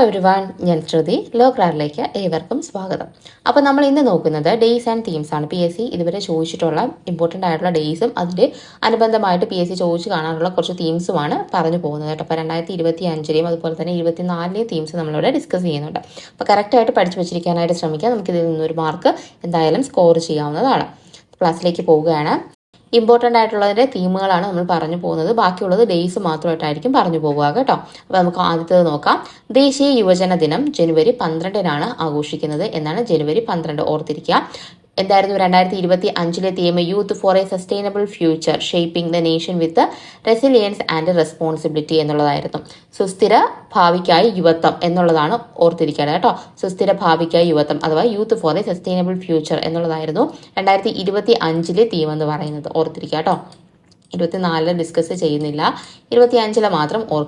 Every one ഞാൻ ശ്രുതി law ക്ലാറിലേക്ക് ഏവർക്കും സ്വാഗതം. അപ്പോൾ നമ്മൾ ഇന്ന് നോക്കുന്നത് ഡേയ്സ് ആൻഡ് തീംസ് ആണ്. പി എസ് സി ഇതുവരെ ചോദിച്ചിട്ടുള്ള ഇമ്പോർട്ടന്റ് ആയിട്ടുള്ള ഡേയ്സും അതിന്റെ അനുബന്ധമായിട്ട് പി എസ് സി ചോദിച്ച് കാണാനുള്ള കുറച്ച് തീംസുമാണ് പറഞ്ഞു പോകുന്നത് കേട്ടോ. അപ്പോൾ രണ്ടായിരത്തി ഇരുപത്തി അഞ്ചിലെയും അതുപോലെ തന്നെ ഇരുപത്തി നാലിലെയും തീംസ് നമ്മളിവിടെ ഡിസ്കസ് ചെയ്യുന്നുണ്ട്. അപ്പോൾ കറക്റ്റായിട്ട് പഠിച്ചു വെച്ചിരിക്കാനായിട്ട് ശ്രമിക്കുക നമുക്കിതിൽ നിന്നൊരു മാർക്ക് എന്തായാലും സ്കോർ ചെയ്യാവുന്നതാണ്. ക്ലാസ്സിലേക്ക് പോവുകയാണ്. ഇമ്പോർട്ടന്റ് ആയിട്ടുള്ളതിന്റെ തീമുകളാണ് നമ്മൾ പറഞ്ഞു പോകുന്നത്. ബാക്കിയുള്ളത് ഡേയ്സ് മാത്രമായിട്ടായിരിക്കും പറഞ്ഞു പോവുക കേട്ടോ. അപ്പോൾ നമുക്ക് ആദ്യത്തേത് നോക്കാം. ദേശീയ യുവജന ദിനം ജനുവരി പന്ത്രണ്ടിനാണ് ആഘോഷിക്കുന്നത് എന്നാണ് ജനുവരി പന്ത്രണ്ട് ഓർത്തിരിക്കുക. എന്തായിരുന്നു രണ്ടായിരത്തി ഇരുപത്തി അഞ്ചിലെ theme youth for a sustainable future shaping the nation with resilience and responsibility എന്നുള്ളതായിരുന്നു. സുസ്ഥിര ഭാവിക്കായി യുവത്വം എന്നുള്ളതാണ് ഓർത്തിരിക്കേണ്ടത് കേട്ടോ. സുസ്ഥിര ഭാവിക്കായി യുവത്വം അഥവാ youth for a sustainable future എന്നുള്ളതായിരുന്നു രണ്ടായിരത്തി ഇരുപത്തി അഞ്ചിലെ തീം എന്ന് പറയുന്നത്. ഓർത്തിരിക്കുക കേട്ടോ. ഇരുപത്തിനാലിൽ ഡിസ്കസ് ചെയ്യുന്നില്ല. ഇരുപത്തി അഞ്ചിൽ മാത്രം ഓർ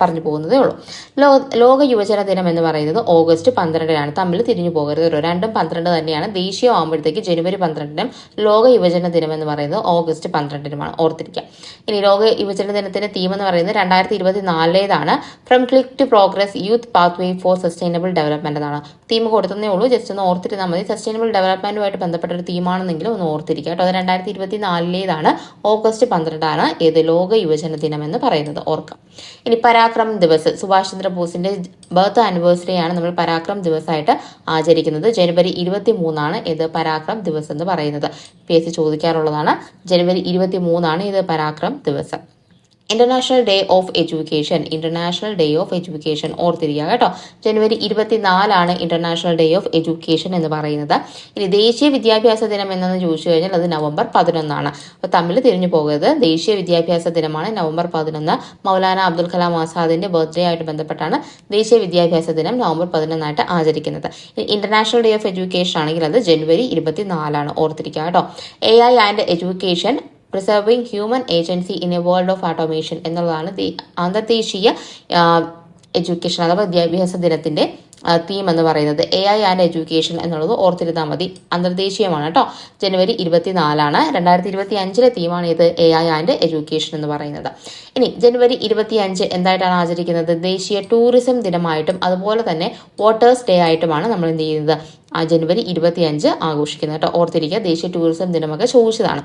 പറഞ്ഞു പോകുന്നതേ ഉള്ളൂ. ലോ ലോക യുവജന ദിനം എന്ന് പറയുന്നത് ഓഗസ്റ്റ് പന്ത്രണ്ടിനാണ്. തമ്മിൽ തിരിഞ്ഞു പോകരുത് രണ്ടും പന്ത്രണ്ട് തന്നെയാണ്. ദേശീയം ആകുമ്പോഴത്തേക്ക് ജനുവരി പന്ത്രണ്ടിനും ലോക യുവജന ദിനം എന്ന് പറയുന്നത് ഓഗസ്റ്റ് പന്ത്രണ്ടിനുമാണ്. ഓർത്തിരിക്കുക. ഇനി ലോക യുവജന ദിനത്തിന്റെ തീം എന്ന് പറയുന്നത് രണ്ടായിരത്തി ഇരുപത്തി നാലിലേതാണ് from click to progress youth pathway for sustainable development എന്നാണ്. തീം കൊടുത്തതേ ഉള്ളൂ. ജസ്റ്റ് ഒന്ന് ഓർത്തിരുന്നാൽ മതി. സസ്റ്റൈനബിൾ ഡെവലപ്മെന്റുമായിട്ട് ബന്ധപ്പെട്ട ഒരു തീമാണെന്നെങ്കിലും ഒന്ന് ഓർത്തിരിക്കുക കേട്ടോ. അത് രണ്ടായിരത്തി ഇരുപത്തി നാലിലേതാണ് ഓഗസ്റ്റ് പന്ത്രണ്ടാണ്. ഏത് ലോക യുവജന ദിനം എന്ന് പറയുന്നത്. ഓർക്കാം ഇനി പരാക്രം ദിവസ് സുഭാഷ് ചന്ദ്രബോസിന്റെ ബർത്ത് ആനിവേഴ്സറി ആണ് നമ്മൾ പരാക്രം ദിവസമായിട്ട് ആചരിക്കുന്നത്. ജനുവരി ഇരുപത്തി മൂന്നാണ് ഇത് പരാക്രം ദിവസ് എന്ന് പറയുന്നത്. പി എസ് ചോദിക്കാറുള്ളതാണ് ജനുവരി ഇരുപത്തി മൂന്നാണ് ഇത് പരാക്രം ദിവസം. International day of education international day of education ഓർത്തിരിക്കുക കേട്ടോ. ജനുവരി ഇരുപത്തിനാലാണ് ഇന്റർനാഷണൽ ഡേ ഓഫ് എഡ്യൂക്കേഷൻ എന്ന് പറയുന്നത്. ഇനി ദേശീയ വിദ്യാഭ്യാസ ദിനം എന്നു ചോദിച്ചു കഴിഞ്ഞാൽ അത് നവംബർ പതിനൊന്നാണ്. അപ്പോൾ തമ്മിൽ തിരിഞ്ഞു പോകരുത്. ദേശീയ വിദ്യാഭ്യാസ ദിനമാണ് നവംബർ പതിനൊന്ന്. മൗലാന അബ്ദുൽ കലാം ആസാദിന്റെ ബർത്ത്ഡേ ആയിട്ട് ബന്ധപ്പെട്ടാണ് ദേശീയ വിദ്യാഭ്യാസ ദിനം നവംബർ പതിനൊന്നായിട്ട് ആചരിക്കുന്നത്. ഇനി ഇന്റർനാഷണൽ ഡേ ഓഫ് എഡ്യൂക്കേഷൻ ആണെങ്കിൽ അത് ജനുവരി ഇരുപത്തിനാലാണ്. ഓർത്തിരിക്കുക കേട്ടോ. A I and education preserving human agency in a world of automation എന്നുള്ളതാണ് അന്തർദേശീയ എഡ്യൂക്കേഷൻ അഥവാ വിദ്യാഭ്യാസ ദിനത്തിന്റെ തീം എന്ന് പറയുന്നത്. എ ഐ ആൻഡ് എഡ്യൂക്കേഷൻ എന്നുള്ളത് ഓർത്തിരുന്നാൽ മതി. അന്തർദേശീയമാണ് കേട്ടോ ജനുവരി ഇരുപത്തിനാലാണ്. രണ്ടായിരത്തി ഇരുപത്തി അഞ്ചിലെ തീമാണ് ഇത് എ ഐ ആൻഡ് എഡ്യൂക്കേഷൻ എന്ന് പറയുന്നത്. ഇനി ജനുവരി ഇരുപത്തി അഞ്ച് എന്തായിട്ടാണ് ആചരിക്കുന്നത്? ദേശീയ ടൂറിസം ദിനമായിട്ടും അതുപോലെ തന്നെ വോട്ടേഴ്സ് ഡേ ആയിട്ടുമാണ് നമ്മൾ എന്ത് ചെയ്യുന്നത്? ആ ജനുവരി ഇരുപത്തി അഞ്ച് ആഘോഷിക്കുന്നത് കേട്ടോ ഓർത്തിരിക്കുക ദേശീയ ടൂറിസം ദിനമൊക്കെ ചോദിച്ചതാണ്.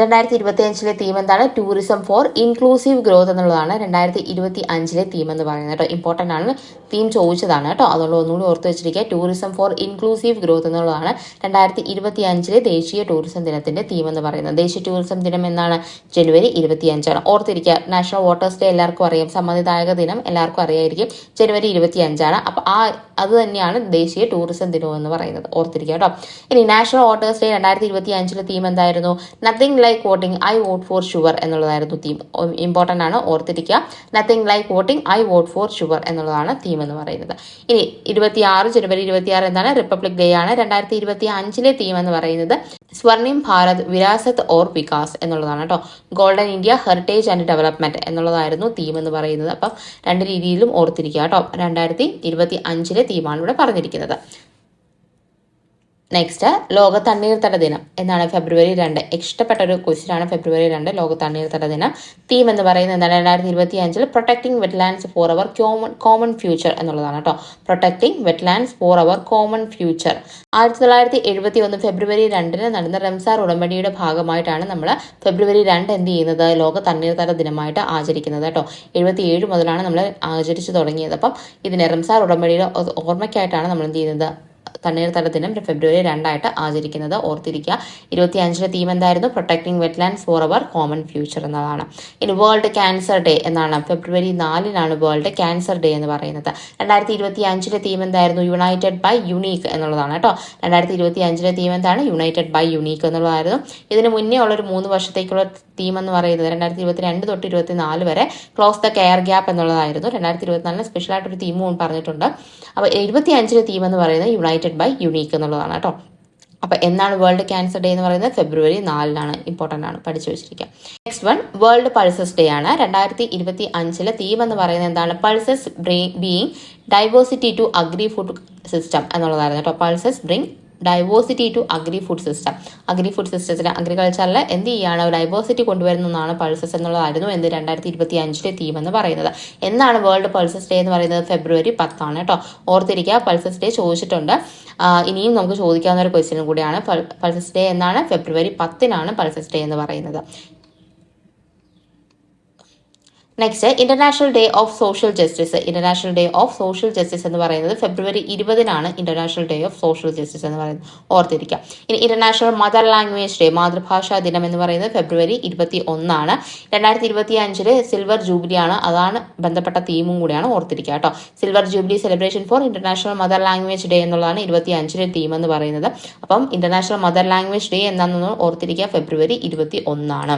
രണ്ടായിരത്തി ഇരുപത്തി അഞ്ചിലെ തീം എന്താണ്? ടൂറിസം ഫോർ ഇൻക്ലൂസീവ് ഗ്രോത്ത് എന്നുള്ളതാണ് രണ്ടായിരത്തി ഇരുപത്തി അഞ്ചിലെ തീം എന്ന് പറയുന്നത് കേട്ടോ. ഇമ്പോർട്ടന്റ് ആണ് തീം ചോദിച്ചതാണ് കേട്ടോ. അതുകൊണ്ട് ഒന്നുകൂടി ഓർത്ത് വെച്ചിരിക്കുക. ടൂറിസം ഫോർ ഇൻക്ലൂസീവ് ഗ്രോത്ത് എന്നുള്ളതാണ് രണ്ടായിരത്തി ഇരുപത്തി അഞ്ചിലെ ദേശീയ ടൂറിസം ദിനത്തിന്റെ തീം എന്ന് പറയുന്നത്. ദേശീയ ടൂറിസം ദിനം എന്നാണ് ജനുവരി ഇരുപത്തി അഞ്ചാണ് ഓർത്തിരിക്കുക. നാഷണൽ വോട്ടേഴ്സ് ഡേ എല്ലാവർക്കും അറിയാം. സമ്മതിദായക ദിനം എല്ലാവർക്കും അറിയായിരിക്കും. ജനുവരി ഇരുപത്തി അഞ്ചാണ് അപ്പോൾ ആ അത് തന്നെയാണ് ദേശീയ ടൂറിസം ദിനം എന്ന് പറയുന്നത്. ഓർത്തിരിക്കുക കേട്ടോ. ഇനി നാഷണൽ വോട്ടേഴ്സ് ഡേ രണ്ടായിരത്തി ഇരുപത്തി അഞ്ചിലെ തീം എന്തായിരുന്നു? Nothing like voting I vote for sure എന്നുള്ളതായിരുന്നു തീം ഇമ്പോർട്ടന്റ് ആണ്. ഓർത്തിരിക്കുക. Nothing like voting I vote for sure എന്നുള്ളതാണ് തീം എന്ന് പറയുന്നത്. ഇനി ഇരുപത്തി ആറ് ജനുവരി ഇരുപത്തി ആറ് എന്താണ്? റിപ്പബ്ലിക് ഡേ ആണ്. രണ്ടായിരത്തി ഇരുപത്തി അഞ്ചിലെ തീം എന്ന് പറയുന്നത് സ്വർണിം ഭാരത് വിരാസത്ത് ഓർ വികാസ് എന്നുള്ളതാണ് കേട്ടോ. Golden India heritage and development എന്നുള്ളതായിരുന്നു തീം എന്ന് പറയുന്നത്. അപ്പം രണ്ട് രീതിയിലും ഓർത്തിരിക്കുക കേട്ടോ. രണ്ടായിരത്തി ഇരുപത്തി അഞ്ചിലെ തീമാണ് ഇവിടെ പറഞ്ഞിരിക്കുന്നത്. നെക്സ്റ്റ് ലോക തണ്ണീർത്തട ദിനം എന്നാണ് ഫെബ്രുവരി രണ്ട്. ഇഷ്ടപ്പെട്ട ഒരു ക്വസ്റ്റ്യൻ ആണ് ഫെബ്രുവരി രണ്ട് ലോക തണ്ണീർത്തട ദിനം തീം എന്ന് പറയുന്നത് എന്താണ്? രണ്ടായിരത്തി ഇരുപത്തി അഞ്ചിൽ protecting wetlands for our common common future എന്നുള്ളതാണ് കേട്ടോ. Protecting wetlands for our common future ആയിരത്തി തൊള്ളായിരത്തി എഴുപത്തി ഒന്ന് ഫെബ്രുവരി രണ്ടിന് നടന്ന റംസാർ ഉടമ്പടിയുടെ ഭാഗമായിട്ടാണ് നമ്മൾ ഫെബ്രുവരി രണ്ട് എന്ത് ചെയ്യുന്നത്? ലോക തണ്ണീർത്തട ദിനമായിട്ട് ആചരിക്കുന്നത് കേട്ടോ. എഴുപത്തി ഏഴ് മുതലാണ് നമ്മൾ ആചരിച്ചു തുടങ്ങിയത്. അപ്പം ഇതിനെ റംസാർ ഉടമ്പടിയുടെ ഓർമ്മയ്ക്കായിട്ടാണ് നമ്മൾ എന്ത് ചെയ്യുന്നത്? തണ്ണീർത്തട ദിനം ഫെബ്രുവരി രണ്ടായിട്ട് ആചരിക്കുന്നത് ഓർത്തിരിക്കുക. ഇരുപത്തി അഞ്ചിലെ തീം എന്തായിരുന്നു? Protecting wetlands for our common future എന്നതാണ്. ഇനി വേൾഡ് ക്യാൻസർ ഡേ എന്നാണ്. ഫെബ്രുവരി നാലിനാണ് വേൾഡ് ക്യാൻസർ ഡേ എന്ന് പറയുന്നത്. രണ്ടായിരത്തി ഇരുപത്തി അഞ്ചിലെ തീം എന്തായിരുന്നു? യുണൈറ്റഡ് ബൈ യുണീക്ക് എന്നുള്ളതാണ് കേട്ടോ. രണ്ടായിരത്തി ഇരുപത്തി അഞ്ചിലെ തീം എന്താണ്? യുണൈറ്റഡ് ബൈ യുണീക്ക് എന്നുള്ളതായിരുന്നു. ഇതിന് മുന്നേ ഉള്ള ഒരു മൂന്ന് വർഷത്തേക്കുള്ള തീം എന്ന് പറയുന്നത് രണ്ടായിരത്തി ഇരുപത്തി രണ്ട് തൊട്ട് ഇരുപത്തി നാല് വരെ ക്ലോസ് ദ കെയർ ഗ്യാപ്പ് എന്നുള്ളതായിരുന്നു. രണ്ടായിരത്തി ഇരുപത്തിനാലിന് സ്പെഷ്യലായിട്ടൊരു തീമും പറഞ്ഞിട്ടുണ്ട്. അപ്പോൾ ഇരുപത്തി അഞ്ചിലെ തീം എന്ന് പറയുന്നത് യുണൈറ്റഡ് ബൈ യുണീക്ക് എന്നുള്ളതാണ് കേട്ടോ. അപ്പോൾ എന്നാണ് വേൾഡ് ക്യാൻസർ ഡേ എന്ന് പറയുന്നത്? ഫെബ്രുവരി നാലിനാണ് ഇമ്പോർട്ടന്റ് ആണ് പഠിച്ചു വെച്ചിരിക്കുക. Next one world pulses day ആണ്. രണ്ടായിരത്തി ഇരുപത്തി അഞ്ചിലെ തീം എന്ന് പറയുന്നത് എന്താണ്? Pulses bring diversity to agri food system എന്നുള്ളതായിരുന്നു കേട്ടോ. Pulses bring diversity to agri food system agri food സിസ്റ്റത്തിലെ അഗ്രികൾച്ചറിൽ എന്ത് ചെയ്യാണ് ഡൈവേഴ്സിറ്റി കൊണ്ടുവരുന്നതാണ് പൾസസ് എന്നുള്ളതായിരുന്നു എന്ത് രണ്ടായിരത്തി ഇരുപത്തി അഞ്ചിലെ തീം എന്ന് പറയുന്നത്. എന്നാണ് വേൾഡ് പൾസസ് ഡേ എന്ന് പറയുന്നത്? ഫെബ്രുവരി പത്താണ് കേട്ടോ ഓർത്തിരിക്കുക പൾസസ് ഡേ ചോദിച്ചിട്ടുണ്ട്. ഇനിയും നമുക്ക് ചോദിക്കാവുന്ന ഒരു ക്വസ്റ്റ്യൻ കൂടിയാണ്. പൾസസ് ഡേ എന്നാണ് ഫെബ്രുവരി പത്തിനാണ് പൾസസ് ഡേ എന്ന് പറയുന്നത്. Next international day of social justice international day of social justice എന്ന് പറയുന്നത് ഫെബ്രുവരി ഇരുപതിനാണ് international day of social justice എന്ന് പറയുന്നത്. ഓർത്തിരിക്കുക. ഇനി ഇന്റർനാഷണൽ മദർ ലാംഗ്വേജ് ഡേ മാതൃഭാഷാ ദിനം എന്ന് പറയുന്നത് ഫെബ്രുവരി ഇരുപത്തി ഒന്നാണ് രണ്ടായിരത്തി ഇരുപത്തി അഞ്ചിൽ സിൽവർ ജൂബിലി ആണ്. അതാണ് ബന്ധപ്പെട്ട തീമും കൂടിയാണ് ഓർത്തിരിക്കുക കേട്ടോ. Silver jubilee celebration for international mother language day എന്നുള്ളതാണ് ഇരുപത്തി അഞ്ചിലെ തീം എന്ന് പറയുന്നത്. അപ്പം ഇന്റർനാഷണൽ മദർ ലാംഗ്വേജ് ഡേ എന്താണെന്ന് ഓർത്തിരിക്കുക ഫെബ്രുവരി ഇരുപത്തി ഒന്നാണ്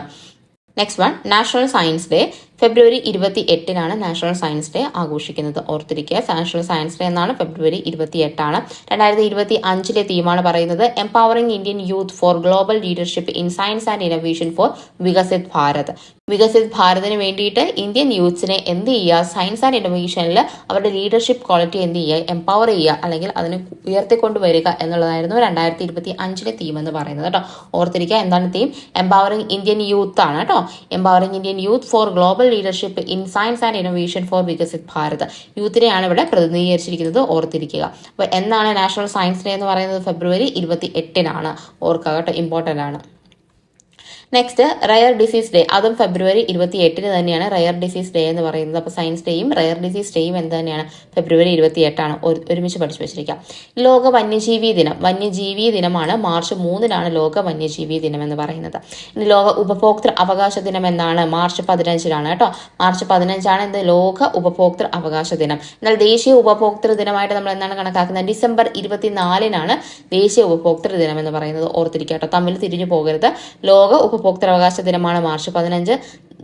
next one national science day ഫെബ്രുവരി ഇരുപത്തി എട്ടിനാണ് നാഷണൽ സയൻസ് ഡേ ആഘോഷിക്കുന്നത്. ഓർത്തിരിക്കുക നാഷണൽ സയൻസ് ഡേ എന്നാണ് ഫെബ്രുവരി ഇരുപത്തി എട്ടാണ് രണ്ടായിരത്തി ഇരുപത്തി അഞ്ചിലെ തീമാണ് പറയുന്നത് empowering Indian youth for global leadership in science and innovation for Viksit Bharat Viksit ഭാരതിന് വേണ്ടിയിട്ട് ഇന്ത്യൻ യൂത്ത്സിനെ എന്ത് ചെയ്യുക? സയൻസ് ആൻഡ് ഇന്നോവേഷനിൽ അവരുടെ ലീഡർഷിപ്പ് ക്വാളിറ്റി എന്ത് ചെയ്യുക? എംപവർ ചെയ്യുക അല്ലെങ്കിൽ അതിനെ ഉയർത്തിക്കൊണ്ടുവരിക എന്നുള്ളതായിരുന്നു രണ്ടായിരത്തി ഇരുപത്തി അഞ്ചിലെ തീം എന്ന് പറയുന്നത് കേട്ടോ. ഓർത്തിരിക്കുക എന്താണ് തീം? എംപവറിംഗ് ഇന്ത്യൻ യൂത്ത് ആണ് കേട്ടോ. Empowering Indian youth for global leadership in science and innovation for Viksit Bharat. യൂത്തിനെയാണ് ഇവിടെ പ്രതിനിധീകരിച്ചിരിക്കുന്നത്. ഓർത്തിരിക്കുക. അപ്പോൾ എന്നാണ് നാഷണൽ സയൻസ് ഡേ എന്ന് പറയുന്നത്? ഫെബ്രുവരി ഇരുപത്തി എട്ടിനാണ് ഓർക്കുക കേട്ടോ ഇമ്പോർട്ടന്റ് ആണ്. നെക്സ്റ്റ് റയർ ഡിസീസ് ഡേ അതും ഫെബ്രുവരി ഇരുപത്തി എട്ടിന് തന്നെയാണ് റയർ ഡിസീസ് ഡേ എന്ന് പറയുന്നത്. അപ്പോൾ സയൻസ് ഡേയും റയർ ഡിസീസ് ഡേയും എന്ത് തന്നെയാണ്? ഫെബ്രുവരി ഇരുപത്തി എട്ടാണ് ഒരുമിച്ച് പഠിച്ചു വെച്ചിരിക്കാം ലോക വന്യജീവി ദിനം. വന്യജീവി ദിനമാണ് മാർച്ച് മൂന്നിനാണ് ലോക വന്യജീവി ദിനം എന്ന് പറയുന്നത്. ഇനി ലോക ഉപഭോക്തൃ അവകാശ ദിനം എന്നാണ് മാർച്ച് പതിനഞ്ചിനാണ് കേട്ടോ. മാർച്ച് പതിനഞ്ചാണ് എന്ത്? ലോക ഉപഭോക്തൃ അവകാശ ദിനം. എന്നാൽ ദേശീയ ഉപഭോക്തൃ ദിനമായിട്ട് നമ്മൾ എന്താണ് കണക്കാക്കുന്നത്? ഡിസംബർ ഇരുപത്തിനാലിനാണ് ദേശീയ ഉപഭോക്തൃ ദിനം എന്ന് പറയുന്നത്. ഓർത്തിരിക്കുക കേട്ടോ. തമ്മിൽ തിരിഞ്ഞു പോകരുത്. ലോക ഉപഭോക്തൃവകാശ ദിനമാണ് മാർച്ച് പതിനഞ്ച്.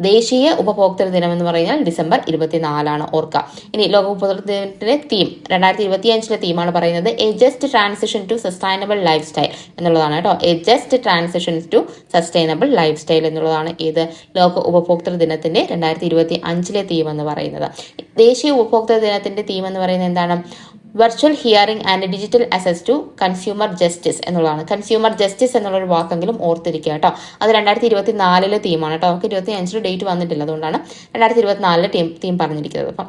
ദേശീയ ഉപഭോക്തൃ ദിനം എന്ന് പറഞ്ഞാൽ ഡിസംബർ ഇരുപത്തിനാലാണ് ഓർക്കുക ഇനി ലോക ഉപഭോക്തൃ ദിനത്തിന്റെ തീം രണ്ടായിരത്തി ഇരുപത്തി അഞ്ചിലെ തീമാണ് പറയുന്നത്. A just transition to sustainable lifestyle എന്നുള്ളതാണ് കേട്ടോ. A just transition to sustainable lifestyle എന്നുള്ളതാണ് ഏത് ലോക ഉപഭോക്തൃ ദിനത്തിന്റെ രണ്ടായിരത്തി ഇരുപത്തി അഞ്ചിലെ തീം എന്ന് പറയുന്നത്. ദേശീയ ഉപഭോക്തൃ ദിനത്തിന്റെ തീം എന്ന് പറയുന്നത് എന്താണ്? Virtual hearing and digital access to consumer justice എന്നുള്ളതാണ്. കൺസ്യൂമർ ജസ്റ്റിസ് എന്നുള്ളൊരു വാക്കെങ്കിലും ഓർത്തിരിക്കുക കേട്ടോ അത് രണ്ടായിരത്തി ഇരുപത്തി നാലിലെ തീമാണ് കേട്ടോ നമുക്ക് ഇരുപത്തി അഞ്ചിൽ ഡേറ്റ് വന്നിട്ടില്ല അതുകൊണ്ടാണ് രണ്ടായിരത്തി ഇരുപത്തി നാലിലെ ടീം തീം പറഞ്ഞിരിക്കുന്നത്. അപ്പം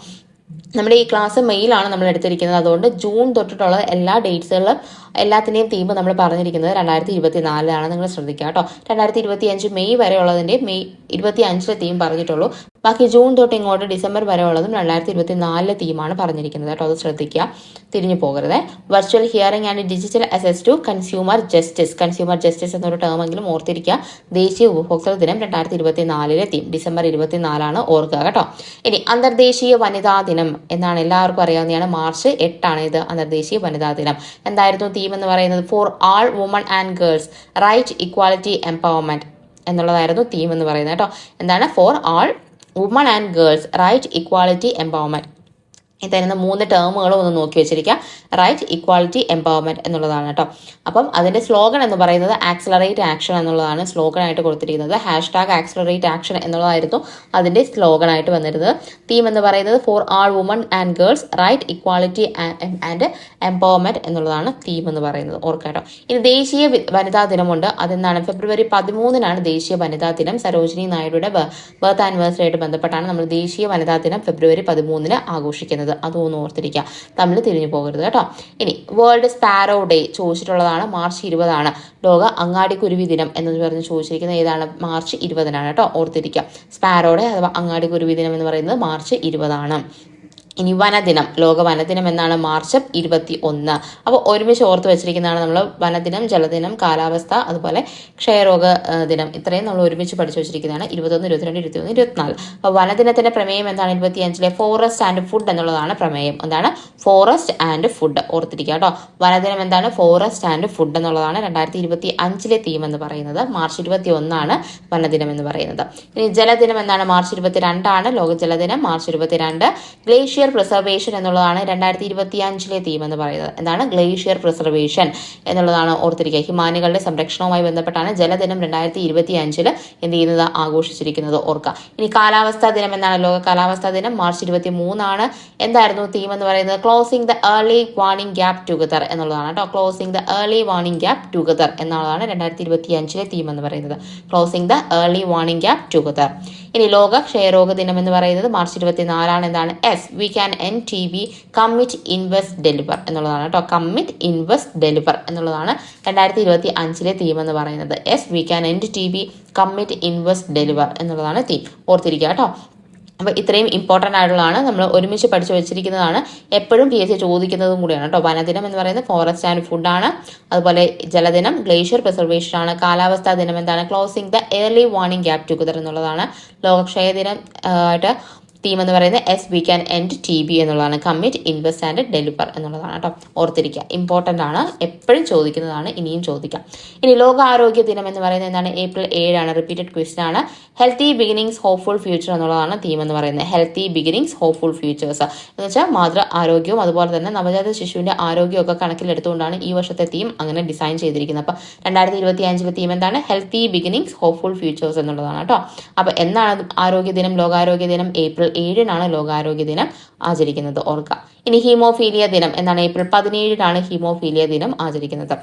നമ്മുടെ ഈ ക്ലാസ് മെയിലാണ് നമ്മൾ എടുത്തിരിക്കുന്നത്. അതുകൊണ്ട് ജൂൺ തൊട്ടിട്ടുള്ള എല്ലാ ഡേറ്റ്സുകളും എല്ലാത്തിന്റെയും തീം നമ്മൾ പറഞ്ഞിരിക്കുന്നത് രണ്ടായിരത്തി ഇരുപത്തി നാലിലാണ് നിങ്ങൾ ശ്രദ്ധിക്കുക കേട്ടോ രണ്ടായിരത്തി ഇരുപത്തി അഞ്ച് മെയ് വരെയുള്ളതിന്റെ മെയ് ഇരുപത്തി അഞ്ചിലെ തീം പറഞ്ഞിട്ടുള്ളൂ. ബാക്കി ജൂൺ തൊട്ട് ഇങ്ങോട്ട് ഡിസംബർ വരെ ഉള്ളതും രണ്ടായിരത്തി ഇരുപത്തി നാലിലെ തീമാണ് പറഞ്ഞിരിക്കുന്നത് കേട്ടോ. അത് ശ്രദ്ധിക്കുക. തിരിഞ്ഞു പോകരുത്. Virtual hearing and digital access to consumer justice consumer justice എന്നൊരു ടേമെങ്കിലും ഓർത്തിരിക്കുക. ദേശീയ ഉപഭോക്തൃ ദിനം രണ്ടായിരത്തി ഇരുപത്തി നാലിലെ തീം. ഡിസംബർ ഇരുപത്തി നാലാണ് ഓർക്കുക കേട്ടോ. ഇനി അന്തർദേശീയ വനിതാ ദിനം എന്നാണ് എല്ലാവർക്കും അറിയാവുന്നതാണ്. മാർച്ച് എട്ടാണ് ഇത് അന്തർദേശീയ വനിതാ ദിനം. എന്തായിരുന്നു തീം എന്ന് പറയുന്നത്? For all woman and girls right equality empowerment എന്നുള്ളതായിരുന്നു തീം എന്ന് പറയുന്നത് കേട്ടോ. എന്താണ്? For all woman and girls right equality empowerment തരുന്ന മൂന്ന് ടേമുകളും ഒന്ന് നോക്കി വെച്ചിരിക്കുക റൈറ്റ് ഇക്വാളിറ്റി എംപവർമെന്റ് എന്നുള്ളതാണ് കേട്ടോ അപ്പം അതിന്റെ സ്ലോഗൻ എന്ന് പറയുന്നത് ആക്സലറേറ്റ് ആക്ഷൻ എന്നുള്ളതാണ് സ്ലോഗൻ ആയിട്ട് കൊടുത്തിരിക്കുന്നത്. ഹാഷ് ടാഗ് ആക്സലറേറ്റ് ആക്ഷൻ എന്നുള്ളതായിരുന്നു അതിന്റെ സ്ലോഗൻ ആയിട്ട് വന്നിരുന്നത്. തീം എന്ന് പറയുന്നത് for all woman and girls right equality and empowerment എന്നുള്ളതാണ് തീം എന്ന് പറയുന്നത്. ഓർക്കാട്ടോ ഇനി ദേശീയ വനിതാ ദിനമുണ്ട്. അതെന്താണ്? ഫെബ്രുവരി പതിമൂന്നിനാണ് ദേശീയ വനിതാ ദിനം. സരോജിനി നായിഡുയുടെ ബർത്ത് ആനിവേഴ്സറി ആയിട്ട് ബന്ധപ്പെട്ടാണ് നമ്മൾ ദേശീയ വനിതാ ദിനം ഫെബ്രുവരി പതിമൂന്നിന് ആഘോഷിക്കുന്നത്. അതും ഒന്ന് ഓർത്തിരിക്കുക. തമ്മിൽ തിരിഞ്ഞു പോകരുത് കേട്ടോ. ഇനി വേൾഡ് സ്പാരോ ഡേ ചോദിച്ചിട്ടുള്ളതാണ് മാർച്ച് ഇരുപതാണ്. ലോക അങ്ങാടിക്കുരുവി ദിനം എന്ന് പറഞ്ഞ് ചോദിച്ചിരിക്കുന്നത് ഏതാണ്? മാർച്ച് ഇരുപതിനാണ് കേട്ടോ ഓർത്തിരിക്കുക. സ്പാരോ ഡേ അഥവാ അങ്ങാടിക്കുരുവി ദിനം എന്ന് പറയുന്നത് മാർച്ച് ഇരുപതാണ്. ഇനി വനദിനം ലോക വനദിനം എന്നാണ് മാർച്ച് ഇരുപത്തി ഒന്ന് അപ്പോൾ ഒരുമിച്ച് ഓർത്ത് വെച്ചിരിക്കുന്നതാണ് നമ്മൾ വനദിനം ജലദിനം കാലാവസ്ഥ അതുപോലെ ക്ഷയരോഗ ദിനം. ഇത്രയും നമ്മൾ ഒരുമിച്ച് പഠിച്ചു വെച്ചിരിക്കുന്നതാണ്. ഇരുപത്തൊന്ന് ഇരുപത്തിരണ്ട് ഇരുപത്തിയൊന്ന് ഇരുപത്തിനാല്. അപ്പോൾ വനദിനത്തിന്റെ പ്രമേയം എന്താണ്? ഇരുപത്തി അഞ്ചിലെ ഫോറസ്റ്റ് ആൻഡ് ഫുഡ് എന്നുള്ളതാണ് പ്രമേയം. എന്താണ്? Forest and food. ഓർത്തിരിക്കുക കേട്ടോ. വനദിനം എന്താണ്? ഫോറസ്റ്റ് ആൻഡ് ഫുഡ് എന്നുള്ളതാണ് രണ്ടായിരത്തി ഇരുപത്തി അഞ്ചിലെ തീം എന്ന് പറയുന്നത്. മാർച്ച് ഇരുപത്തി ഒന്നാണ് വനദിനം എന്ന് പറയുന്നത്. ഇനി ജലദിനം എന്താണ്? മാർച്ച് ഇരുപത്തി രണ്ടാണ് ലോക ജലദിനം മാർച്ച് ഇരുപത്തിരണ്ട് ഗ്ലേഷ്യർ പ്രിസർവേഷൻ എന്നുള്ളതാണ് രണ്ടായിരത്തി ഇരുപത്തി അഞ്ചിലെ തീം എന്ന് പറയുന്നത്. എന്താണ്? ഗ്ലേഷ്യർ പ്രിസർവേഷൻ എന്നുള്ളതാണ് ഓർത്തിരിക്കുക. ഹിമാനികളുടെ സംരക്ഷണവുമായി ബന്ധപ്പെട്ടാണ് ജലദിനം രണ്ടായിരത്തി ഇരുപത്തി അഞ്ചിൽ എന്ത് ചെയ്യുന്നത്? ആഘോഷിച്ചിരിക്കുന്നത്. ഓർക്കുക. ഇനി കാലാവസ്ഥാ ദിനം എന്നാണ് ലോക കാലാവസ്ഥാ ദിനം. മാർച്ച് ഇരുപത്തി മൂന്നാണ് എന്തായിരുന്നു തീം എന്ന് പറയുന്നത്? Closing the early warning gap together എന്നുള്ളതാണ് കേട്ടോ. Closing the early warning gap together എന്നുള്ളതാണ് രണ്ടായിരത്തി ഇരുപത്തി അഞ്ചിലെ തീം എന്ന് പറയുന്നത്. Closing the early warning gap together ഇനി ലോക ക്ഷയരോഗ ദിനം എന്ന് പറയുന്നത് മാർച്ച് ഇരുപത്തിനാലാണ്. എന്താണ്? Yes we can end T B commit invest deliver എന്നുള്ളതാണ് കേട്ടോ കമ്മിറ്റ് ഇൻവെസ്റ്റ് ഡെലിവർ എന്നുള്ളതാണ് രണ്ടായിരത്തി ഇരുപത്തി അഞ്ചിലെ തീം എന്ന് പറയുന്നത്. Yes we can end T B commit invest deliver എന്നുള്ളതാണ് തീം ഓർത്തിരിക്കുക കേട്ടോ അപ്പോൾ ഇത്രയും ഇമ്പോർട്ടന്റ് ആയിട്ടുള്ളതാണ് നമ്മൾ ഒരുമിച്ച് പഠിച്ചു വെച്ചിരിക്കുന്നതാണ്. എപ്പോഴും പി എസ് സി ചോദിക്കുന്നതും കൂടിയാണ് കേട്ടോ. വനദിനം എന്ന് പറയുന്നത് ഫോറസ്റ്റ് ആൻഡ് ഫുഡാണ് അതുപോലെ ജലദിനം ഗ്ലേഷ്യർ പ്രിസർവേഷൻ ആണ്. കാലാവസ്ഥാ ദിനം എന്താണ്? Closing the early warning gap together എന്നുള്ളതാണ്. ലോകക്ഷയ ദിനം ആയിട്ട് തീം എന്ന് പറയുന്നത് yes we can end T B എന്നുള്ളതാണ്. കമ്മിറ്റ് ഇൻവെസ്റ്റ് ആൻഡ് ഡെലിവർ എന്നുള്ളതാണ് കേട്ടോ. ഓർത്തിരിക്കുക. ഇമ്പോർട്ടന്റ് ആണ്. എപ്പോഴും ചോദിക്കുന്നതാണ്. ഇനിയും ചോദിക്കാം. ഇനി ലോകാരോഗ്യ ദിനം എന്ന് പറയുന്നത് എന്താണ്? ഏപ്രിൽ ഏഴാണ്. റിപ്പീറ്റഡ് ക്വസ്റ്റൻ ആണ്. ഹെൽത്തി ബിഗിനിങ്സ് ഹോപ്പ്ഫുൾ ഫ്യൂച്ചർ എന്നുള്ളതാണ് തീം എന്ന് പറയുന്നത്. ഹെൽത്തി ബിഗിനിങ്സ് ഹോപ്പ്ഫുൾ ഫ്യൂച്ചേഴ്സ് എന്ന് വെച്ചാൽ മാതൃ ആരോഗ്യവും അതുപോലെ തന്നെ നവജാത ശിശുവിന്റെ ആരോഗ്യമൊക്കെ കണക്കിലെടുത്തുകൊണ്ടാണ് ഈ വർഷത്തെ തീം അങ്ങനെ ഡിസൈൻ ചെയ്തിരിക്കുന്നത്. അപ്പോൾ രണ്ടായിരത്തി ഇരുപത്തി അഞ്ചിലെ തീം എന്താണ്? ഹെൽത്തി ബിഗിനിങ്സ് ഹോപ്പ്ഫുൾ ഫ്യൂച്ചേഴ്സ് എന്നുള്ളതാണ് കേട്ടോ. അപ്പോൾ എന്നാണ് ആരോഗ്യ ദിനം? ലോകാരോഗ്യ ദിനം ഏപ്രിൽ ഏഴിനാണ് ലോകാരോഗ്യ ദിനം ആചരിക്കുന്നത്. ഓർക്കുക. ഇനി ഹീമോഫീലിയ ദിനം. എന്നാണ് ഏപ്രിൽ പതിനേഴിനാണ് ഹീമോഫീലിയ ദിനം ആചരിക്കുന്നത്.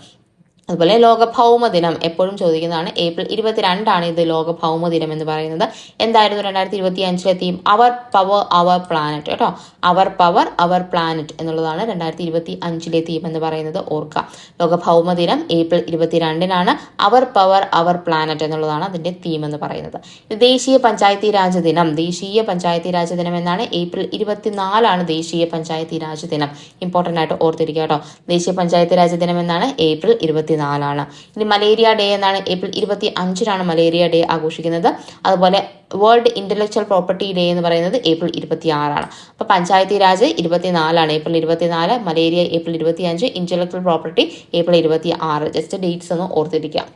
അതുപോലെ ലോക ഭൗമ ദിനം എപ്പോഴും ചോദിക്കുന്നതാണ്. ഏപ്രിൽ ഇരുപത്തിരണ്ടാണ് ഇത് ലോക ഭൗമ ദിനം എന്ന് പറയുന്നത്. എന്തായിരുന്നു രണ്ടായിരത്തി ഇരുപത്തി അഞ്ചിലെ theme our power our planet കേട്ടോ. അവർ പവർ അവർ പ്ലാനറ്റ് എന്നുള്ളതാണ് രണ്ടായിരത്തി ഇരുപത്തി അഞ്ചിലെ തീം എന്ന് പറയുന്നത് ഓർക്കുക ലോക ഭൗമ ദിനം ഏപ്രിൽ ഇരുപത്തിരണ്ടിനാണ് അവർ പവർ അവർ പ്ലാനറ്റ് എന്നുള്ളതാണ് അതിന്റെ തീം എന്ന് പറയുന്നത്. ദേശീയ പഞ്ചായത്തി രാജ് ദിനം. ദേശീയ പഞ്ചായത്തി രാജ് ദിനം എന്നാണ് ഏപ്രിൽ ഇരുപത്തിനാലാണ് ദേശീയ പഞ്ചായത്തി രാജ് ദിനം. ഇമ്പോർട്ടന്റ് ആയിട്ട് ഓർത്തിരിക്കുക കേട്ടോ. ദേശീയ പഞ്ചായത്തി രാജ് ദിനം എന്നാണ് ഏപ്രിൽ ഇരുപത്തിനാലാണ്. ഇനി മലേറിയ ഡേ എന്നാണ് ഏപ്രിൽ ഇരുപത്തി അഞ്ചിനാണ് മലേറിയ ഡേ ആഘോഷിക്കുന്നത്. അതുപോലെ വേൾഡ് ഇന്റലക്ച്വൽ പ്രോപ്പർട്ടി ഡേ എന്ന് പറയുന്നത് ഏപ്രിൽ ഇരുപത്തി ആറാണ് അപ്പോൾ പഞ്ചായത്തി രാജ് ഇരുപത്തിനാലാണ്. ഏപ്രിൽ ഇരുപത്തിനാല് മലേറിയ ഏപ്രിൽ ഇരുപത്തി അഞ്ച് ഇന്റലക്ച്വൽ പ്രോപ്പർട്ടി ഏപ്രിൽ ഇരുപത്തി ആറ് ജസ്റ്റ് ഡേറ്റ്സ് ഒന്ന് ഓർത്തിരിക്കുക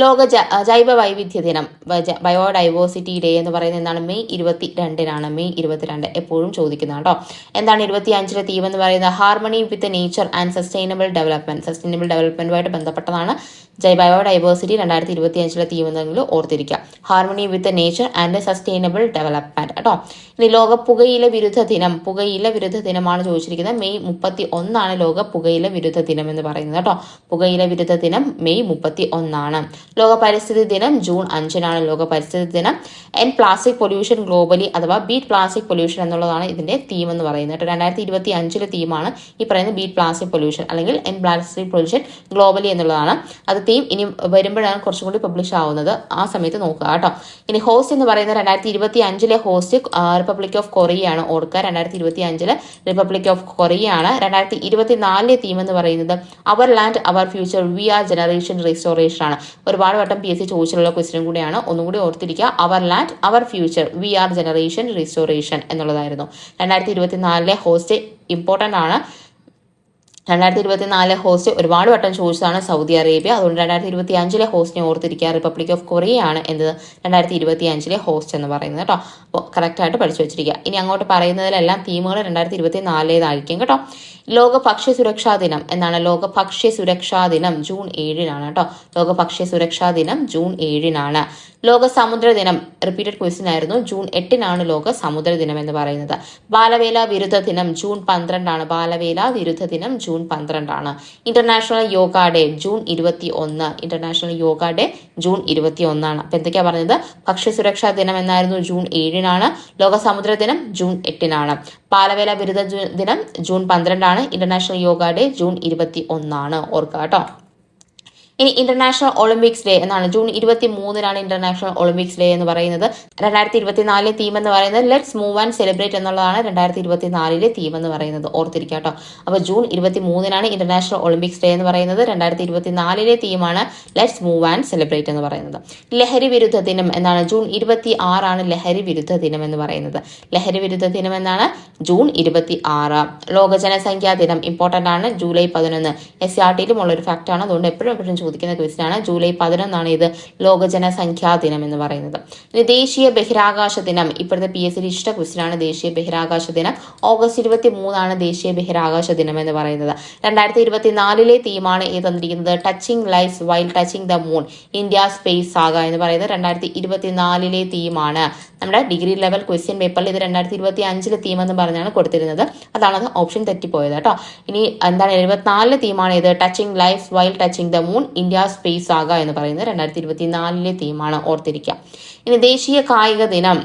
ലോക ജൈവ വൈവിധ്യ ദിനം ബയോഡൈവേഴ്സിറ്റി ഡേ എന്ന് പറയുന്നത് എന്താണ് മെയ് ഇരുപത്തി രണ്ടിനാണ് മെയ് ഇരുപത്തിരണ്ട് എപ്പോഴും ചോദിക്കുന്ന കേട്ടോ എന്താണ് ഇരുപത്തി അഞ്ചിലെ തീം എന്ന് പറയുന്നത്? Harmony with nature and sustainable development sustainable ഡെവലപ്മെന്റുമായിട്ട് ബന്ധപ്പെട്ടതാണ് ജൈ ബയോഡൈവേഴ്സിറ്റി രണ്ടായിരത്തി ഇരുപത്തി അഞ്ചിലെ തീം എന്നെങ്കിലും ഓർത്തിരിക്കുക harmony with nature and sustainable development കേട്ടോ? ഇനി ലോക പുകയില വിരുദ്ധ ദിനം പുകയില വിരുദ്ധ ദിനമാണ് ചോദിച്ചിരിക്കുന്നത്. മെയ് മുപ്പത്തി ഒന്നാണ് ലോക പുകയില വിരുദ്ധ ദിനം എന്ന് പറയുന്നത് കേട്ടോ. പുകയില വിരുദ്ധ ദിനം മെയ് മുപ്പത്തി ഒന്നാണ് ലോക പരിസ്ഥിതി ദിനം ജൂൺ അഞ്ചിനാണ് ലോക പരിസ്ഥിതി ദിനം. ആൻഡ് പ്ലാസ്റ്റിക് പൊല്യൂഷൻ ഗ്ലോബലി അഥവാ ബീറ്റ് പ്ലാസ്റ്റിക് പൊല്യൂഷൻ എന്നുള്ളതാണ് ഇതിന്റെ തീം എന്ന് പറയുന്നത് രണ്ടായിരത്തി ഇരുപത്തി അഞ്ചിലെ തീമാണ് ഈ പറയുന്ന ബീറ്റ് പ്ലാസ്റ്റിക് പൊല്യൂഷൻ അല്ലെങ്കിൽ എൻ പ്ലാസ്റ്റിക് പൊല്യൂഷൻ ഗ്ലോബലി എന്നുള്ളതാണ്. അത് തീം ഇനി വരുമ്പോഴാണ് കുറച്ചും കൂടി പബ്ലിഷ് ആവുന്നത്. ആ സമയത്ത് നോക്കുക കേട്ടോ. ഇനി ഹോസ്റ്റ് എന്ന് പറയുന്നത് രണ്ടായിരത്തി ഇരുപത്തി അഞ്ചിലെ ഹോസ്റ്റ് റിപ്പബ്ലിക് ഓഫ് കൊറിയയാണ് ഓർക്കുക രണ്ടായിരത്തി ഇരുപത്തി അഞ്ചിലെ റിപ്പബ്ലിക് ഓഫ് കൊറിയയാണ് രണ്ടായിരത്തി ഇരുപത്തി നാലിലെ തീം എന്ന് പറയുന്നത് our land our future we are generation restoration ആണ്. ഒരുപാട് വട്ടം പി എസ് സി ചോദിച്ചിട്ടുള്ള ക്വസ്റ്റ്യൻ കൂടിയാണ്. ഒന്നും കൂടി ഓർത്തിരിക്കുക. Our land our future we are generation restoration എന്നുള്ളതായിരുന്നു. രണ്ടായിരത്തി ഇരുപത്തി നാലിലെ ഹോസ്റ്റ് ഇമ്പോർട്ടന്റ് ആണ്. രണ്ടായിരത്തി ഇരുപത്തി നാലിലെ ഹോസ്റ്റ് ഒരുപാട് വട്ടം ചോദിച്ചതാണ് സൗദി അറേബ്യ. അതുകൊണ്ട് രണ്ടായിരത്തി ഇരുപത്തി അഞ്ചിലെ ഹോസ്റ്റിനെ ഓർത്തിരിക്കുക. റിപ്പബ്ലിക് ഓഫ് കൊറിയയാണ് എന്ത് രണ്ടായിരത്തി ഇരുപത്തി അഞ്ചിലെ ഹോസ്റ്റ് എന്ന് പറയുന്നത് കേട്ടോ. അപ്പോൾ കറക്റ്റായിട്ട് പഠിച്ചു വെച്ചിരിക്കുക. ഇനി അങ്ങോട്ട് പറയുന്നതിലെല്ലാം തീമുകൾ രണ്ടായിരത്തി ഇരുപത്തി നാലിലേതായിരിക്കും കേട്ടോ. ലോക ഭക്ഷ്യ സുരക്ഷാ ദിനം എന്നാണ്. ലോക ഭക്ഷ്യ സുരക്ഷാ ദിനം ജൂൺ ഏഴിനാണ് കേട്ടോ. ലോക ഭക്ഷ്യ സുരക്ഷാ ദിനം ജൂൺ ഏഴിനാണ്. ലോക സമുദ്ര ദിനം റിപ്പീറ്റഡ് ക്വസ്റ്റ്യൻ ആയിരുന്നു. ജൂൺ എട്ടിനാണ് ലോക സമുദ്ര ദിനം എന്ന് പറയുന്നത്. ബാലവേല വിരുദ്ധ ദിനം ജൂൺ പന്ത്രണ്ടാണ്. ബാലവേല വിരുദ്ധ ദിനം ജൂൺ പന്ത്രണ്ടാണ്. ഇന്റർനാഷണൽ യോഗ ഡേ ജൂൺ ഇരുപത്തി ഒന്ന് ഇന്റർനാഷണൽ യോഗ ഡേ ജൂൺ ഇരുപത്തി ഒന്നാണ് അപ്പൊ എന്തൊക്കെയാ പറഞ്ഞത്? ഭക്ഷ്യ സുരക്ഷാ ദിനം എന്നായിരുന്നു. ജൂൺ ഏഴിനാണ്. ലോക സമുദ്ര ദിനം ജൂൺ എട്ടിനാണ്. ബാലവേല വിരുദ്ധ ദിനം ജൂൺ പന്ത്രണ്ടാണ്. ഇന്റർനാഷണൽ യോഗ ഡേ ജൂൺ ഇരുപത്തി ഒന്നാണ് ഓർക്കുക കേട്ടോ ഇനി ഇന്റർനാഷണൽ ഒളിമ്പിക്സ് ഡേ എന്നാണ്. ജൂൺ ഇരുപത്തി മൂന്നിനാണ് ഇന്റർനാഷണൽ ഒളിമ്പിക്സ് ഡേ എന്ന് പറയുന്നത്. രണ്ടായിരത്തി ഇരുപത്തിനാലിലെ തീം എന്ന് പറയുന്നത് ലെറ്റ്സ് മൂവ് ആൻഡ് സെലിബ്രേറ്റ് എന്നുള്ളതാണ് രണ്ടായിരത്തി ഇരുപത്തിനാലിലെ തീം എന്ന് പറയുന്നത്. ഓർത്തിരിക്കുക കേട്ടോ. അപ്പോൾ ജൂൺ ഇരുപത്തി മൂന്നിനാണ് ഇന്റർനാഷണൽ ഒളിമ്പിക്സ് ഡേ എന്ന് പറയുന്നത്. രണ്ടായിരത്തി ഇരുപത്തിനാലിലെ തീമാണ് ലെറ്റ്സ് മൂവ് ആൻഡ് സെലിബ്രേറ്റ് എന്ന് പറയുന്നത്. ലഹരി വിരുദ്ധ ദിനം എന്നാണ് ജൂൺ ഇരുപത്തി ആറാണ് ലഹരി വിരുദ്ധ ദിനം എന്ന് പറയുന്നത്. ലഹരി വിരുദ്ധ ദിനം എന്നാണ് ജൂൺ ഇരുപത്തി ആറ് ലോക ജനസംഖ്യാ ദിനം. ഇമ്പോർട്ടന്റ് ആണ്. ജൂലൈ പതിനൊന്ന്. എസ് സി ആർ ടിയിലും ഉള്ള ഒരു ഫാക്റ്റാണ് അതുകൊണ്ട് എപ്പോഴും എപ്പോഴും ചോദിക്കുന്ന ക്വസ്റ്റ്യനാണ് ജൂലൈ പതിനൊന്നാണ് ഇത് ലോക ജനസംഖ്യാ ദിനം എന്ന് പറയുന്നത്. ദേശീയ ബഹിരാകാശ ദിനം. ഇപ്പോഴത്തെ പി എസ് സി ഇഷ്ട ക്വസ്റ്റ്യനാണ് ദേശീയ ബഹിരാകാശ ദിനം. ഓഗസ്റ്റ് ഇരുപത്തി മൂന്നാണ് ദേശീയ ബഹിരാകാശ ദിനം എന്ന് പറയുന്നത്. രണ്ടായിരത്തി ഇരുപത്തിനാലിലെ തീമാണ് ഈ തന്നിരിക്കുന്നത്. Touching life while touching the moon India space saga എന്ന് പറയുന്നത് രണ്ടായിരത്തി ഇരുപത്തിനാലിലെ തീമാണ്. നമ്മുടെ ഡിഗ്രി ലെവൽ ക്വസ്റ്റ്യൻ പേപ്പറിൽ ഇത് രണ്ടായിരത്തി ഇരുപത്തി അഞ്ചിലെ തീം എന്ന് പറഞ്ഞാണ് കൊടുത്തിരുന്നത്. അതാണ് ഓപ്ഷൻ തെറ്റിപ്പോയത് കേട്ടോ. ഇനി എന്താണ് എഴുപത്തിനാലിലെ തീമാണ് ഇത്. Touching life while touching the moon India space ആക എന്ന് പറയുന്നത് രണ്ടായിരത്തി ഇരുപത്തി നാലിലെ തീമാണ് ഓർത്തിരിക്കുക. ഇനി ദേശീയ കായിക ദിനം.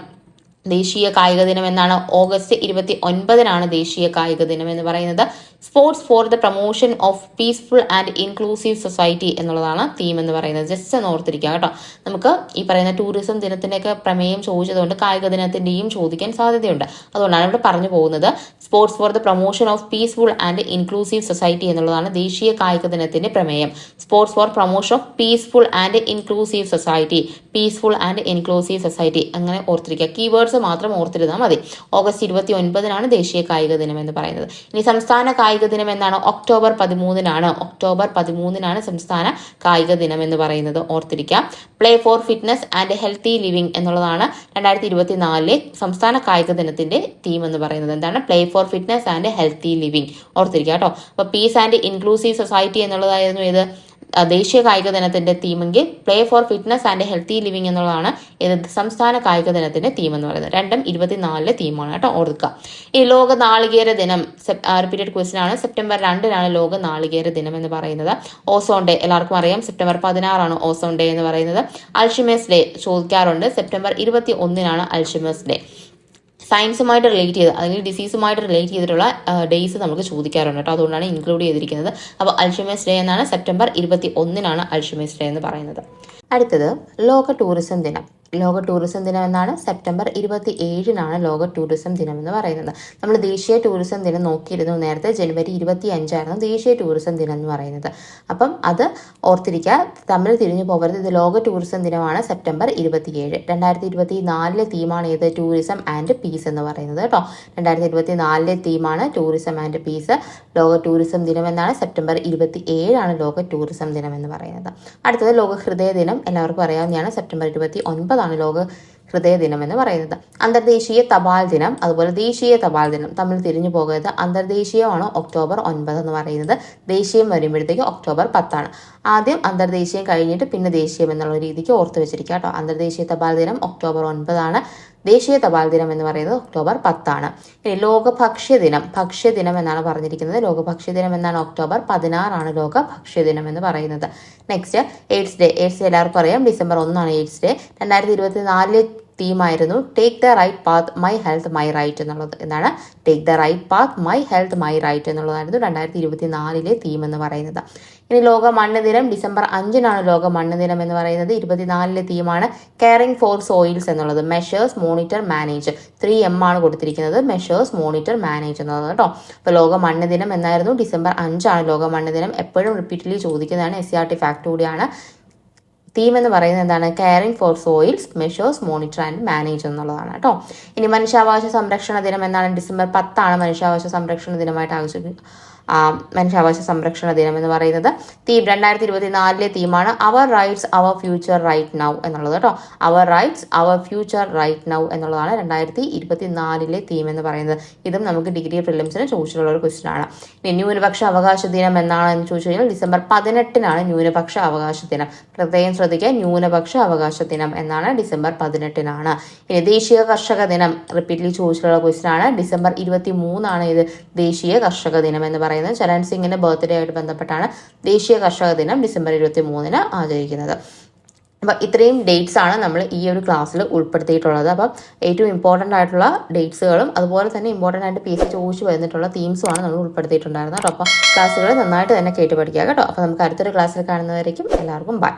ദേശീയ കായിക ദിനം എന്നാണ് ഓഗസ്റ്റ് ഇരുപത്തി ഒൻപതിനാണ് ദേശീയ കായിക ദിനം എന്ന് പറയുന്നത്. Sports for the promotion of peaceful and inclusive society എന്നുള്ളതാണ് തീം എന്ന് പറയുന്നത്. ജസ്റ്റ് ഒന്ന് ഓർത്തിരിക്കുക കേട്ടോ. നമുക്ക് ഈ പറയുന്ന ടൂറിസം ദിനത്തിന്റെയൊക്കെ പ്രമേയം ചോദിച്ചതുകൊണ്ട് കായിക ദിനത്തിന്റെയും ചോദിക്കാൻ സാധ്യതയുണ്ട്. അതുകൊണ്ടാണ് ഇവിടെ പറഞ്ഞു പോകുന്നത്. Sports for the promotion of peaceful and inclusive society എന്നുള്ളതാണ് ദേശീയ കായിക ദിനത്തിന്റെ പ്രമേയം. Sports for promotion of peaceful and inclusive society peaceful and inclusive society അങ്ങനെ ഓർത്തിരിക്കുക. കീവേഡ്സ് മാത്രം ഓർത്തിരുന്നാൽ മതി. ഓഗസ്റ്റ് ഇരുപത്തി ഒൻപതിനാണ് ദേശീയ കായിക ദിനം എന്ന് പറയുന്നത്. ഇനി സംസ്ഥാന കായിക ദിനം എന്നാണ് ഒക്ടോബർ പതിമൂന്നിനാണ്. ഒക്ടോബർ പതിമൂന്നിനാണ് സംസ്ഥാന കായിക ദിനം എന്ന് പറയുന്നത്. ഓർത്തിരിക്കാം. Play for fitness and healthy living എന്നുള്ളതാണ് രണ്ടായിരത്തി ഇരുപത്തിനാലിലെ സംസ്ഥാന കായിക ദിനത്തിന്റെ തീം എന്ന് പറയുന്നത്. എന്താണ്? Play for fitness and healthy living ഓർത്തിരിക്കുക കേട്ടോ. അപ്പോൾ പീസ് ആൻഡ് ഇൻക്ലൂസീവ് സൊസൈറ്റി എന്നുള്ളതായിരുന്നു ഇത് ദേശീയ കായിക ദിനത്തിന്റെ തീമെങ്കിൽ play for fitness and healthy living എന്നുള്ളതാണ് സംസ്ഥാന കായിക ദിനത്തിന്റെ തീം എന്ന് പറയുന്നത്. രണ്ടും ഇരുപത്തിനാലിലെ തീമാണ് കേട്ടോ ഓർക്കുക. ഈ ലോക നാളികേര ദിനം റിപ്പീറ്റഡ് ക്വസ്റ്റ്യൻ ആണ്. സെപ്റ്റംബർ രണ്ടിനാണ് ലോക നാളികേര ദിനം എന്ന് പറയുന്നത്. ഓസോൺ ഡേ എല്ലാവർക്കും അറിയാം. സെപ്റ്റംബർ പതിനാറാണ് ഓസോൺ ഡേ എന്ന് പറയുന്നത്. അൽഷിമേഴ്സ് ഡേ ചോദിക്കാറുണ്ട്. സെപ്റ്റംബർ ഇരുപത്തി ഒന്നിനാണ് അൽഷിമേഴ്സ് ഡേ. സയൻസുമായിട്ട് റിലേറ്റ് ചെയ്ത് അല്ലെങ്കിൽ ഡിസീസുമായിട്ട് റിലേറ്റ് ചെയ്തിട്ടുള്ള ഡേയ്സ് നമുക്ക് ചോദിക്കാറുണ്ട് കേട്ടോ. അതുകൊണ്ടാണ് ഇൻക്ലൂഡ് ചെയ്തിരിക്കുന്നത്. അപ്പോൾ അൽഷമേസ് ഡേ എന്നാണ് സെപ്റ്റംബർ ഇരുപത്തി ഒന്നിനാണ് അൽഷമേസ് ഡേ എന്ന് പറയുന്നത്. അടുത്തത് ലോക ടൂറിസം ദിനം. ലോക ടൂറിസം ദിനം എന്നാണ് സെപ്റ്റംബർ ഇരുപത്തി ഏഴിനാണ് ലോക ടൂറിസം ദിനം എന്ന് പറയുന്നത്. നമ്മൾ ദേശീയ ടൂറിസം ദിനം നോക്കിയിരുന്നു നേരത്തെ ജനുവരി ഇരുപത്തി അഞ്ചായിരുന്നു ദേശീയ ടൂറിസം ദിനം എന്ന് പറയുന്നത്. അപ്പം അത് ഓർത്തിരിക്കുക തമ്മിൽ തിരിഞ്ഞു പോകരുത്. ഇത് ലോക ടൂറിസം ദിനമാണ് സെപ്റ്റംബർ ഇരുപത്തിയേഴ്. രണ്ടായിരത്തി ഇരുപത്തി നാലിലെ തീമാണ് ഏത്? ടൂറിസം ആൻഡ് പീസ് എന്ന് പറയുന്നത് കേട്ടോ. രണ്ടായിരത്തി ഇരുപത്തി നാലിലെ തീമാണ് ടൂറിസം ആൻഡ് പീസ്. ലോക ടൂറിസം ദിനം എന്നാണ് സെപ്റ്റംബർ ഇരുപത്തി ഏഴാണ് ലോക ടൂറിസം ദിനം എന്ന് പറയുന്നത്. അടുത്തത് ലോക ഹൃദയ ദിനം. എല്ലാവർക്കും അറിയാവുന്നതാണ് സെപ്റ്റംബർ ഇരുപത്തി ഒൻപതാണ് ലോക ഹൃദയ ദിനം എന്ന് പറയുന്നത്. അന്തർദേശീയ തപാൽ ദിനം അതുപോലെ ദേശീയ തപാൽ ദിനം. തമ്മിൽ തിരിഞ്ഞു പോകരുത്. അന്തർദേശീയമാണ്? ഒക്ടോബർ ഒൻപത് എന്ന് പറയുന്നത്. ദേശീയം വരുമ്പോഴത്തേക്ക് ഒക്ടോബർ പത്താണ്. ആദ്യം അന്തർദേശീയം കഴിഞ്ഞിട്ട് പിന്നെ ദേശീയം എന്നുള്ള രീതിക്ക് ഓർത്തു വെച്ചിരിക്കുക കേട്ടോ. അന്തർദേശീയ തപാൽ ദിനം ഒക്ടോബർ ഒൻപതാണ്. ദേശീയ തപാൽ ദിനം എന്ന് പറയുന്നത് ഒക്ടോബർ പത്താണ്. ഇനി ലോക ഭക്ഷ്യ ദിനം ഭക്ഷ്യ ദിനം എന്നാണ് പറഞ്ഞിരിക്കുന്നത്. ലോക ഭക്ഷ്യ ദിനം എന്നാണ് ഒക്ടോബർ പതിനാറാണ് ലോക ഭക്ഷ്യ ദിനം എന്ന് പറയുന്നത്. നെക്സ്റ്റ് എയ്ഡ്സ് ഡേ എയ്ഡ്സ് എല്ലാവർക്കും അറിയാം. ഡിസംബർ ഒന്നാണ് എയ്ഡ്സ് ഡേ രണ്ടായിരത്തി ഇരുപത്തി നാലിലെ തീമായിരുന്നു take the right path my health my right എന്നുള്ളത്. എന്നാണ് take the right path my health my right എന്നുള്ളതായിരുന്നു രണ്ടായിരത്തി ഇരുപത്തി നാലിലെ തീം എന്ന് പറയുന്നത്. ഇനി ലോക മണ്ണ് ദിനം ഡിസംബർ അഞ്ചിനാണ് ലോക മണ്ണ് ദിനം എന്ന് പറയുന്നത്. ഇരുപത്തിനാലിലെ തീമാണ് കെയറിംഗ് ഫോർ സോയിൽസ് എന്നുള്ളത്. Measures monitor manage three M ആണ് കൊടുത്തിരിക്കുന്നത്. മെഷേഴ്സ് മോണിറ്റർ മാനേജ് എന്നുള്ളത് കേട്ടോ. അപ്പോൾ ലോക മണ്ണ് ദിനം എന്നായിരുന്നു. ഡിസംബർ അഞ്ചാണ് ലോക മണ്ണ് ദിനം എപ്പോഴും റിപ്പീറ്റ്ലി ചോദിക്കുന്നതാണ് S C R T fact കൂടിയാണ്. തീം എന്ന് പറയുന്നത് എന്താണ്? Caring for soils measures monitor and manage എന്നുള്ളതാണ് കേട്ടോ. ഇനി മനുഷ്യാവകാശ സംരക്ഷണ ദിനം എന്നാണ് ഡിസംബർ പത്താണ് മനുഷ്യാവകാശ സംരക്ഷണ ദിനമായിട്ട് ആഘോഷിക്കുന്നത് മനുഷ്യാവകാശ സംരക്ഷണ ദിനം എന്ന് പറയുന്നത്. തീം രണ്ടായിരത്തി ഇരുപത്തി നാലിലെ തീമാണ് our rights our future right now എന്നുള്ളത് കേട്ടോ. Our rights our future right now എന്നുള്ളതാണ് രണ്ടായിരത്തി ഇരുപത്തി നാലിലെ തീം എന്ന് പറയുന്നത്. ഇതും നമുക്ക് ഡിഗ്രി പ്രിലിംസിന് ചോദിച്ചിട്ടുള്ള ഒരു ക്വസ്റ്റ്യൻ ആണ്. ഇനി ന്യൂനപക്ഷ അവകാശ ദിനം എന്നാണ് എന്ന് ചോദിച്ചു കഴിഞ്ഞാൽ ഡിസംബർ പതിനെട്ടിനാണ് ന്യൂനപക്ഷ അവകാശ ദിനം. പ്രത്യേകം ശ്രദ്ധിക്കുക ന്യൂനപക്ഷ അവകാശ ദിനം എന്നാണ് ഡിസംബർ പതിനെട്ടിനാണ്. ഇനി ദേശീയ കർഷക ദിനം റിപ്പീറ്റ്ലി ചോദിച്ചിട്ടുള്ള ക്വസ്റ്റ്യൻ ആണ്. ഡിസംബർ ഇരുപത്തി മൂന്നാണ് ഇത് ദേശീയ കർഷക ദിനം എന്ന് പറയുന്നത്. ചരൺ സിംഗിന്റെ ബർത്ത്ഡേ ആയിട്ട് ബന്ധപ്പെട്ടാണ് ദേശീയ കർഷക ദിനം ഡിസംബർ ഇരുപത്തി മൂന്നിന് ആചരിക്കുന്നത്. അപ്പം ഇത്രയും ഡേറ്റ്സ് ആണ് നമ്മൾ ഈ ഒരു ക്ലാസ്സിൽ ഉൾപ്പെടുത്തിയിട്ടുള്ളത്. അപ്പം ഏറ്റവും ഇമ്പോർട്ടന്റ് ആയിട്ടുള്ള ഡേറ്റ്സുകളും അതുപോലെ തന്നെ ഇമ്പോർട്ടന്റ് ആയിട്ട് പി എസ് സി ചോദിച്ചു വന്നിട്ടുള്ള തീംസുമാണ് നമ്മൾ ഉൾപ്പെടുത്തിയിട്ടുണ്ടായിരുന്നത്. അപ്പോൾ ക്ലാസ്സുകൾ നന്നായിട്ട് തന്നെ കേട്ട് പഠിക്കുക കേട്ടോ. അപ്പോൾ നമുക്ക് അടുത്തൊരു ക്ലാസ്സിൽ കാണുന്നവരേക്കും എല്ലാവർക്കും ബൈ